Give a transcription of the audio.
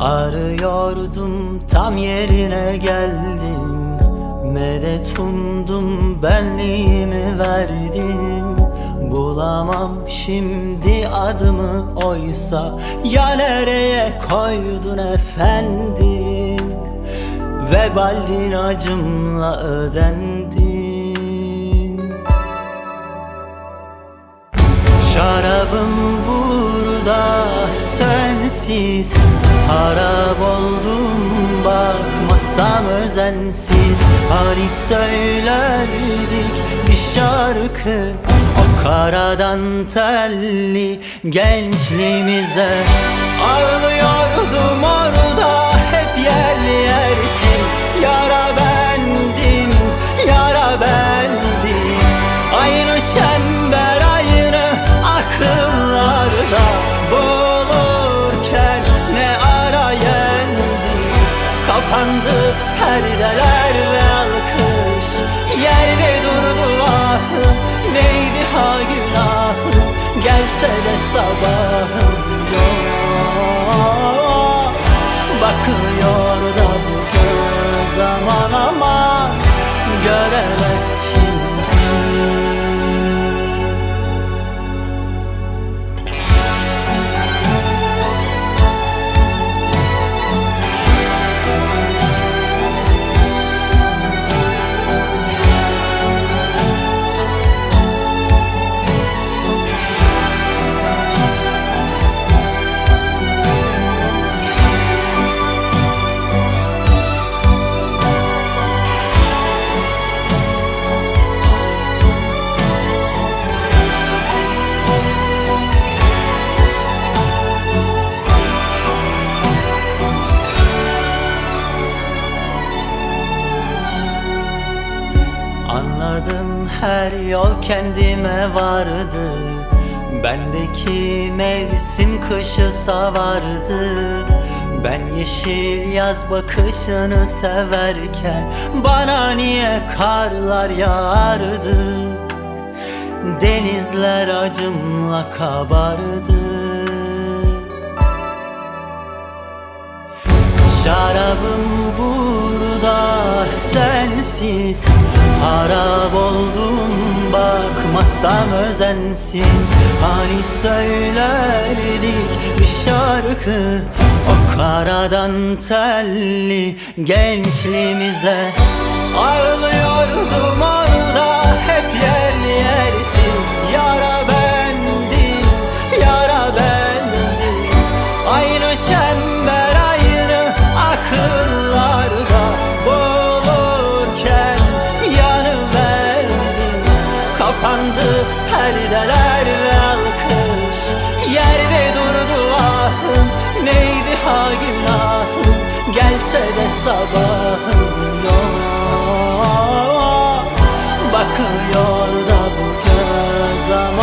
Arıyordum tam yerine geldim. Medet umdum benliğimi verdim. Bulamam şimdi adımı oysa. Ya nereye koydun efendim? Vebaldin acımla ödendin Şarabım burada sensiz. Harap oldum bakmasam özensiz. Hani söylerdik bir şarkı. O karadan telli gençliğimize. Ağlıyordum perdeler ve alkış. Yerde durdu ahım neydi ha günahım? Gelse de sabahım yok. Bakıyor da bu göz aman aman Anladım her yol kendime vardı. Bendeki mevsim kışı savardı. Ben yeşil yaz bakışını severken Bana niye karlar yağardı? Denizler acımla kabardı Şarabım burada sensiz. Harap oldum bakmasam özensiz. Hani söylerdik bir şarkı O karadan telli gençliğimize. Ağlıyordum orada hep yerli yersiz. Yara bendim, yara bendim. Aynı çember perdelerle alkış Yerde durdu ahım neydi ha günahım Gelse de sabahım yok. Bakıyor da bu göz ama